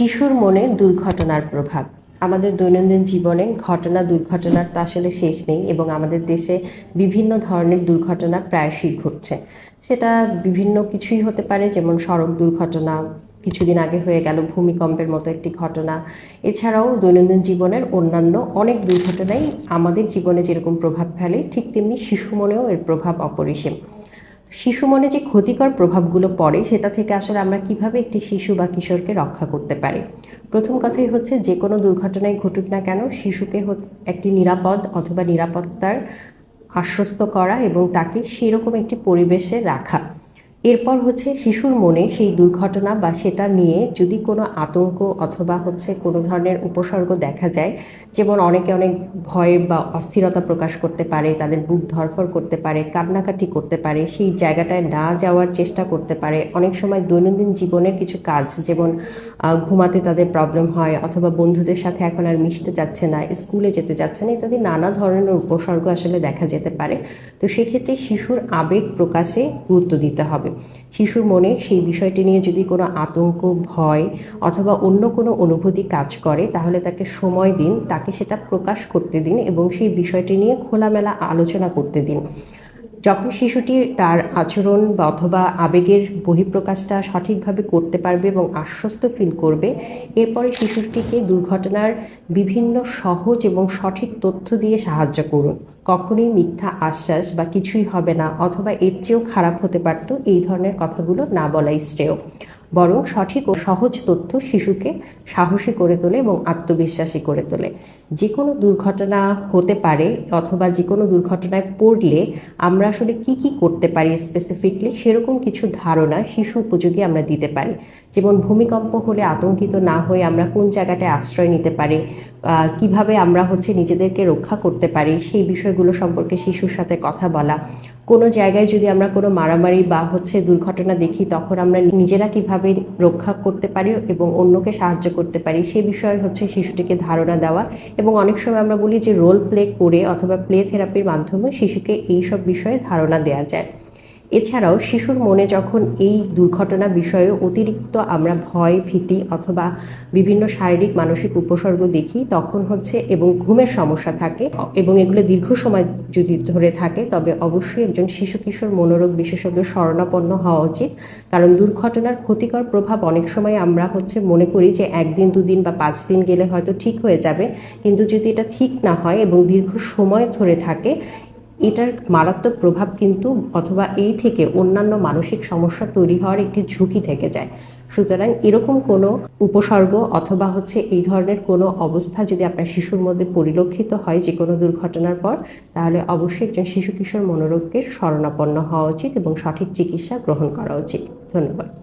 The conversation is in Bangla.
শিশুর মনে দুর্ঘটনার প্রভাব। আমাদের দৈনন্দিন জীবনে ঘটনা, দুর্ঘটনার তো আসলে শেষ নেই এবং আমাদের দেশে বিভিন্ন ধরনের দুর্ঘটনা প্রায়শই ঘটছে। সেটা বিভিন্ন কিছুই হতে পারে, যেমন সড়ক দুর্ঘটনা, কিছুদিন আগে হয়ে গেল ভূমিকম্পের মতো একটি ঘটনা। এছাড়াও দৈনন্দিন জীবনের অন্যান্য অনেক দুর্ঘটনাই আমাদের জীবনে যেরকম প্রভাব ফেলে, ঠিক তেমনি শিশু মনেও এর প্রভাব অপরিসীম। শিশু মনে যে ক্ষতিকর প্রভাবগুলো পড়ে, সেটা থেকে আসলে আমরা কীভাবে একটি শিশু বা কিশোরকে রক্ষা করতে পারি? প্রথম কথাই হচ্ছে যে কোনো দুর্ঘটনায় ঘটুক না কেন, শিশুকে একটি নিরাপদ অথবা নিরাপত্তার আশ্বস্ত করা এবং তাকে সেরকম একটি পরিবেশে রাখা। এরপর হচ্ছে শিশুর মনে সেই দুর্ঘটনা বা সেটা নিয়ে যদি কোনো আতঙ্ক অথবা হচ্ছে কোনো ধরনের উপসর্গ দেখা যায়, যেমন অনেকে অনেক ভয় বা অস্থিরতা প্রকাশ করতে পারে, তাদের বুক ধরফর করতে পারে, কান্নাকাটি করতে পারে, সেই জায়গাটায় না যাওয়ার চেষ্টা করতে পারে, অনেক সময় দৈনন্দিন জীবনের কিছু কাজ, যেমন ঘুমাতে তাদের প্রবলেম হয় অথবা বন্ধুদের সাথে এখন আর মিশতে যাচ্ছে না, স্কুলে যেতে যাচ্ছে না, ইত্যাদি নানা ধরনের উপসর্গ আসলে দেখা যেতে পারে। তো সেক্ষেত্রে শিশুর আবেগ প্রকাশে গুরুত্ব দিতে হবে। শিশুর মনে সেই বিষয়টি নিয়ে যদি কোনো আতঙ্ক, ভয় অথবা অন্য কোনো অনুভূতি কাজ করে, তাহলে তাকে সময় দিন, তাকে সেটা প্রকাশ করতে দিন এবং সেই বিষয়টি নিয়ে খোলামেলা আলোচনা করতে দিন। যখন শিশুটি তার আচরণ বা অথবা আবেগের বহিঃপ্রকাশটা সঠিকভাবে করতে পারবে এবং আশ্বস্ত ফিল করবে, এরপরে শিশুটিকে দুর্ঘটনার বিভিন্ন সহজ এবং সঠিক তথ্য দিয়ে সাহায্য করুন। কখনই মিথ্যা আশ্বাস বা কিছুই হবে না, অথবা এর চেয়েও খারাপ হতে পারত এই ধরনের কথাগুলো না বলাই শ্রেয়। বরং সঠিক ও সহজ তথ্য শিশুকে সাহসী করে তোলে এবং আত্মবিশ্বাসী করে তোলে। যে কোনো দুর্ঘটনা হতে পারে অথবা যে কোনো দুর্ঘটনায় পড়লে আমরা আসলে কি কি করতে পারি স্পেসিফিকলি সেরকম কিছু ধারণা শিশু উপযোগী আমরা দিতে পারি। যেমন ভূমিকম্প হলে আতঙ্কিত না হয়ে আমরা কোন জায়গাটায় আশ্রয় নিতে পারি কীভাবে আমরা হচ্ছে নিজেদেরকে রক্ষা করতে পারি, সেই বিষয়গুলো সম্পর্কে শিশুর সাথে কথা বলা। কোনো জায়গায় যদি আমরা কোনো মারামারি বা হচ্ছে দুর্ঘটনা দেখি, তখন আমরা নিজেরা কীভাবে রক্ষা করতে পারি এবং অন্যকে সাহায্য করতে পারি, সে বিষয়ে হচ্ছে শিশুটিকে ধারণা দেওয়া। এবং অনেক সময় আমরা বলি যে রোল প্লে করে অথবা প্লে থেরাপির মাধ্যমে শিশুকে এইসব বিষয়ে ধারণা দেওয়া যায়। এছাড়াও শিশুর মনে যখন এই দুর্ঘটনা বিষয়ে অতিরিক্ত আমরা ভয়, ভীতি অথবা বিভিন্ন শারীরিক, মানসিক উপসর্গ দেখি, তখন হচ্ছে এবং ঘুমের সমস্যা থাকে এবং এগুলো দীর্ঘ সময় যদি ধরে থাকে, তবে অবশ্যই একজন শিশু কিশোর মনোরোগ বিশেষজ্ঞ শরণাপন্ন হওয়া উচিত। কারণ দুর্ঘটনার ক্ষতিকর প্রভাব অনেক সময় আমরা হচ্ছে মনে করি যে একদিন, দুদিন বা পাঁচ দিন গেলে হয়তো ঠিক হয়ে যাবে। কিন্তু যদি এটা ঠিক না হয় এবং দীর্ঘ সময় ধরে থাকে এটার মারাত্মক প্রভাব কিন্তু অথবা এই থেকে অন্যান্য মানসিক সমস্যা তৈরি হওয়ার একটি ঝুঁকি থেকে যায়। সুতরাং এরকম কোনো উপসর্গ অথবা হচ্ছে এই ধরনের কোনো অবস্থা যদি আপনার শিশুর মধ্যে পরিলক্ষিত হয় যে কোনো দুর্ঘটনার পর, তাহলে অবশ্যই একজন শিশু কিশোর মনোরোগের শরণাপন্ন হওয়া উচিত এবং সঠিক চিকিৎসা গ্রহণ করা উচিত। ধন্যবাদ।